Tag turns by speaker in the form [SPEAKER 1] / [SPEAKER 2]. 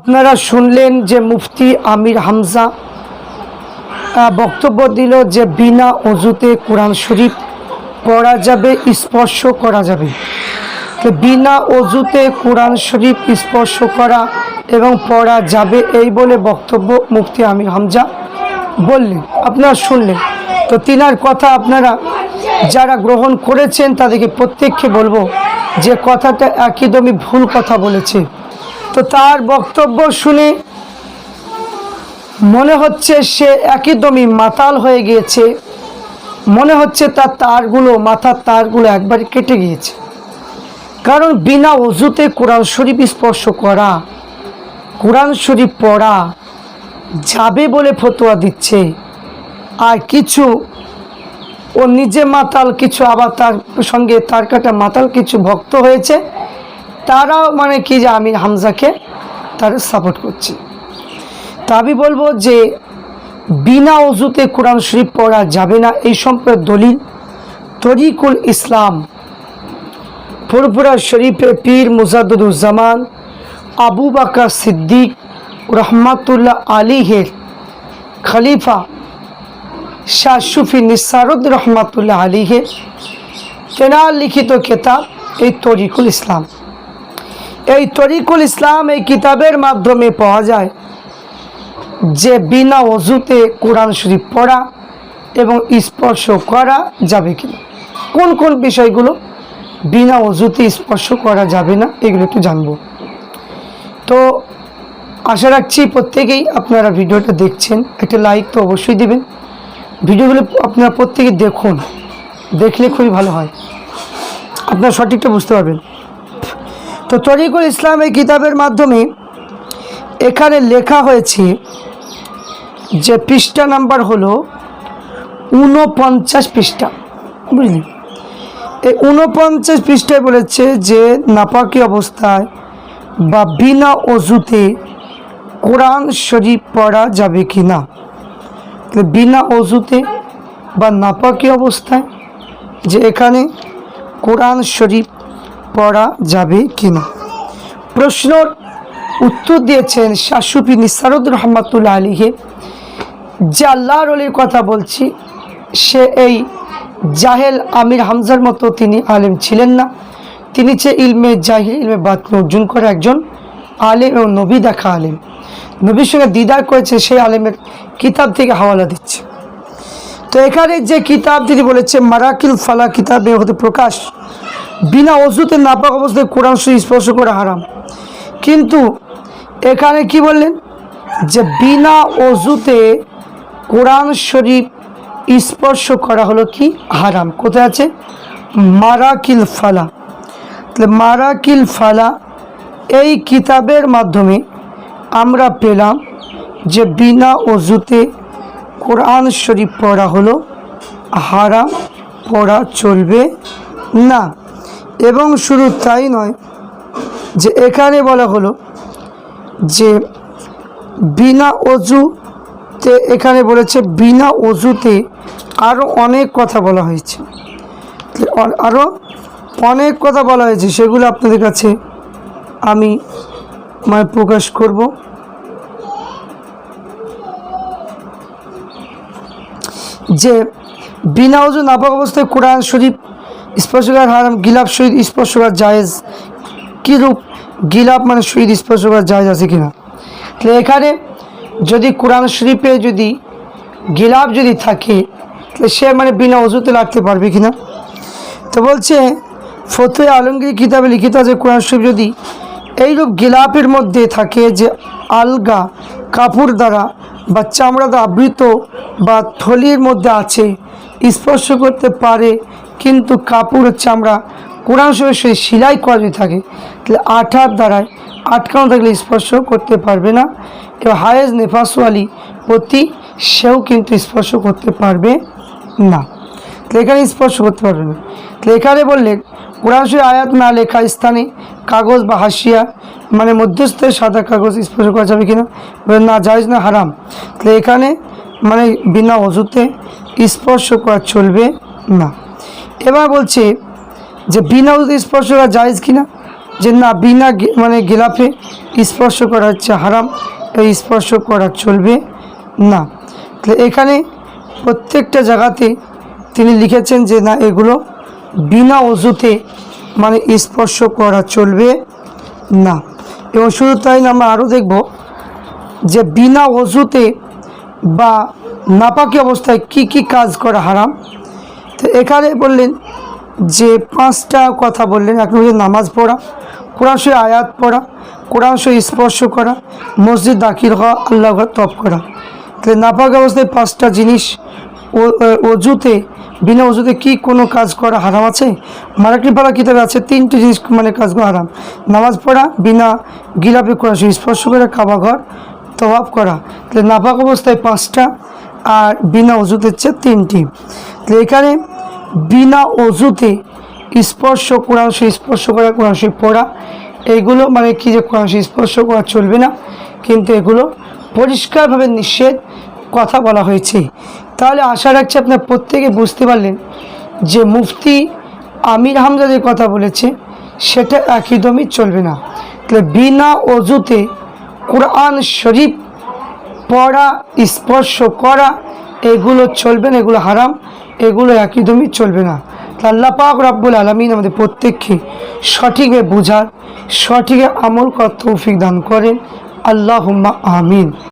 [SPEAKER 1] আপনারা শুনলেন যে মুফতি আমির হামজা বক্তব্য দিল যে বিনা অজুতে কোরআন শরীফ পড়া যাবে, স্পর্শ করা যাবে। তো বিনা অজুতে কোরআন শরীফ স্পর্শ করা এবং পড়া যাবে এই বলে বক্তব্য মুফতি আমির হামজা বললেন, আপনারা শুনলেন। তো তিনার কথা আপনারা যারা গ্রহণ করেছেন, তাদেরকে প্রত্যেককে বলব যে কথাটা একদমই ভুল কথা বলেছে। তো তার বক্তব্য শুনে মনে হচ্ছে সে একদমই মাতাল হয়ে গিয়েছে। মনে হচ্ছে তার তারগুলো, মাথার তারগুলো একবারে কেটে গিয়েছে। কারণ বিনা অজুতে কোরআন শরীফ স্পর্শ করা, কোরআন শরীফ পড়া যাবে বলে ফতোয়া দিচ্ছে। আর কিছু ও নিজে মাতাল কিছু, আবার তার সঙ্গে তার কাটা মাতাল কিছু ভক্ত হয়েছে। তারাও মানে কি যে আমি হামজাকে তারা সাপোর্ট করছে। তা আমি বলব যে বিনা অজুতে কোরআন শরীফ পড়া যাবে না। এই সম্পর্কে দলিল তরিকুল ইসলাম ফুরপুরা শরীফে পীর মুজাদুজ্জামান আবু বাকা সিদ্দিক, রহমাতুল্লাহ আলীহের খলিফা শাহ সুফি নিসারুদ রহমাতুল্লাহ আলীহের তেনার লিখিত কেতাব এই তরিকুল ইসলাম। এই তরিকুল ইসলাম এই কিতাবের মাধ্যমে পাওয়া যায় যে বিনা অজুতে কোরআন শরীফ পড়া এবং স্পর্শ করা যাবে কিনা। কোন কোন বিষয়গুলো বিনা অজুতে স্পর্শ করা যাবে না, এগুলো একটু জানব। তো আশা রাখছি প্রত্যেকেই আপনারা ভিডিওটা দেখছেন, একটা লাইক তো অবশ্যই দিবেন। ভিডিওগুলো আপনারা প্রত্যেকে দেখুন। দেখলে খুবই ভালো হয়। আপনারা সঠিকটা বুঝতে পারবেন। তো তরিকুল ইসলাম এই কিতাবের মাধ্যমে এখানে লেখা হয়েছে যে পৃষ্ঠা নাম্বার হলো ঊনপঞ্চাশ পৃষ্ঠা। বুঝলি? এই ঊনপঞ্চাশ পৃষ্ঠায় বলেছে যে নাপাকি অবস্থায় বা বিনা অজুতে কোরআন শরীফ পড়া যাবে কি না বিনা অজুতে বা নাপাকি অবস্থায় যে এখানে কোরআন শরীফ পড়া যাবে কি না প্রশ্নর উত্তর দিয়েছেন শাশুফি নিসারুদ রহমাতুল্লাহ আলীকে যে আল্লাহর অলির কথা বলছি, সে এই জাহেল আমির হামজার মতো তিনি আলেম ছিলেন না। তিনি যে ইলমে জাহিল, ইলমে বাদ অর্জন করে একজন আলেম এবং নবী দেখা আলেম। নবীর সঙ্গে দিদার করেছে সেই আলেমের কিতাব থেকে হাওয়ালা দিচ্ছে। তো এখানে যে কিতাব তিনি বলেছে, মারাকিল ফালা কিতাবে হতে প্রকাশ, বিনা অজুতে নাপাক অবস্থায় কোরআন শরীফ স্পর্শ করা হারাম। কিন্তু এখানে কি বললেন? যে বিনা অজুতে কোরআন শরীফ স্পর্শ করা হলো কি? হারাম। কোথায় আছে? মারাকিল ফালা। তাহলে মারাকিল ফালা এই কিতাবের মাধ্যমে আমরা পেলাম যে বিনা অজুতে কোরআন শরীফ পড়া হলো, হারাম পড়া চলবে না। এবং শুধু তাই নয় যে এখানে বলা হলো যে বিনা অজুতে, এখানে বলেছে বিনা অজুতে আরও অনেক কথা বলা হয়েছে। আরও অনেক কথা বলা হয়েছে, সেগুলো আপনাদের কাছে আমি মানে প্রকাশ করব। যে বিনা ওজন নাপাক অবস্থায় কোরআন শরীফ স্পর্শ করার হারাম, গিলাপ শহীদ স্পর্শ করার জায়েজ কীরূপ গিলাপ মানে শহীদ স্পর্শ করার জায়েজ আছে কিনা? তাহলে এখানে যদি কোরআন শরীফে যদি গিলাপ যদি থাকে, তাহলে সে মানে বিনা অজুতে লাগতে পারবে কিনা? তো বলছে, ফতুয়া আলমগীর কিতাবে লিখিত আছে, কোরআন শরীফ যদি এইরূপ গিলাপের মধ্যে থাকে যে আলগা কাপড় দ্বারা বা চামড়া দ্বারা আবৃত বা থলির মধ্যে আছে, স্পর্শ করতে পারে, কিন্তু কাপড়ের চামড়া কোরআন শরীফের সেই সেলাই করা যদি থাকে। তাহলে আঠার দ্বারায় আটকানো থাকলে স্পর্শ করতে পারবে না। এবং হায়েজ নেফাসওয়ালি প্রতি সেও কিন্তু স্পর্শ করতে পারবে না। এখানে স্পর্শ করতে পারবে না। এখানে বললেন কোরআন আয়াত না লেখা স্থানে কাগজ বা হাসিয়া মানে মধ্যস্থে সাদা কাগজ স্পর্শ করা যাবে কিনা? বললেন, না জায়জ না হারাম। তাহলে এখানে মানে বিনা অজুতে স্পর্শ করা চলবে না। এবার বলছে যে বিনা উজুতে স্পর্শ করা জায়েজ কিনা? যে না বিনা মানে গেলাফে স্পর্শ করা হচ্ছে হারাম এই স্পর্শ করা চলবে না। তাহলে এখানে প্রত্যেকটা জায়গাতে তিনি লিখেছেন যে, না, এগুলো বিনা অজুতে মানে স্পর্শ করা চলবে না। এবং শুধু তাই না, আমরা আরও দেখব যে, বিনা অজুতে বা নাপাকি অবস্থায় কি কি কাজ করা হারাম? তো এখানে বললেন যে, পাঁচটা কথা বললেন। এক নম্বর নামাজ পড়া, কোরআন আয়াত পড়া, কোরআন স্পর্শ করা, মসজিদ দাখিল হওয়া আল্লাহ তপ করা। তাহলে নাপাক অবস্থায় পাঁচটা জিনিস অজুতে বিনা অজুতে কি কোনো কাজ করা হারাম আছে? মারাকি পাড়া কিতাবে আছে তিনটি জিনিস মানে কাজ করা হারাম। নামাজ পড়া, বিনা গিলাপে করা স্পর্শ করে, কাবা ঘর তবাব করা। তাহলে নাপাক অবস্থায় পাঁচটা আর বিনা অজুতে হচ্ছে তিনটি। তাহলে এখানে বিনা অজুতে স্পর্শ কোরআন শরীফ স্পর্শ করা, কোরআন শরীফ পড়া, এগুলো মানে কি যে কোরআন স্পর্শ করা চলবে না, কিন্তু এগুলো পরিষ্কারভাবে নিষেধ কথা বলা হয়েছে। তাহলে আশা রাখছি আপনার প্রত্যেকে বুঝতে পারলেন যে মুফতি আমির হামজা যে কথা বলেছে, সেটা একদমই চলবে না। তাহলে বিনা অজুতে কোরআন শরীফ পড়া, স্পর্শ করা, এগুলো চলবে না, এগুলো হারাম, এগুলো একদমই চলবে না। আল্লাহ পাক রাব্বুল আলমিন আমাদের প্রত্যেককে সঠিকভাবে বোঝার, সঠিক আমল করার তৌফিক দান করেন। আল্লাহ আমিন।